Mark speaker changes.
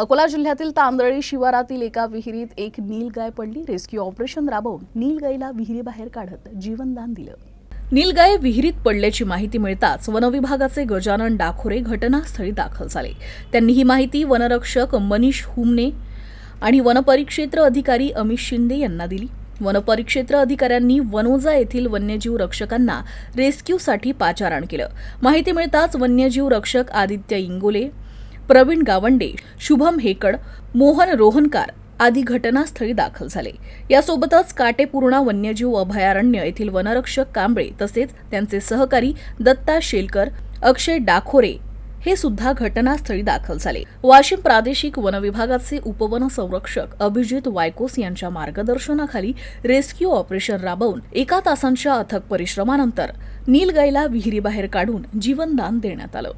Speaker 1: अकोला जिल्ह्यातील तांदळी शिवारातील एका विहिरीत एक नीलगाय पडली. रेस्क्यू ऑपरेशन राबवून नीलगायला विहिरीबाहेर काढत जीवनदान दिलं. नीलगाय विहिरीत पडल्याची माहिती मिळताच वनविभागाचे गजानन डाखोरे घटनास्थळी दाखल झाले. त्यांनी ही माहिती वनरक्षक मनीष हुमने आणि वनपरिक्षेत्र अधिकारी अमित शिंदे यांना दिली. वनपरिक्षेत्र अधिकाऱ्यांनी वनोजा येथील वन्यजीव रक्षकांना रेस्क्यूसाठी पाचारण केलं. माहिती मिळताच वन्यजीव रक्षक आदित्य इंगोले प्रवीण गावंडे शुभम हेकड मोहन रोहनकार आदी घटनास्थळी दाखल झाले. यासोबतच काटेपूर्णा वन्यजीव अभयारण्य येथील वनरक्षक कांबळे तसेच त्यांचे सहकारी दत्ता शेलकर अक्षय डाखोरे हे सुद्धा घटनास्थळी दाखल झाले. वाशिम प्रादेशिक वनविभागाचे उपवन संरक्षक अभिजित वायकोस यांच्या मार्गदर्शनाखाली रेस्क्यू ऑपरेशन राबवून एका तासांच्या अथक परिश्रमानंतर नीलगाईला विहिरीबाहेर काढून जीवनदान देण्यात आलं.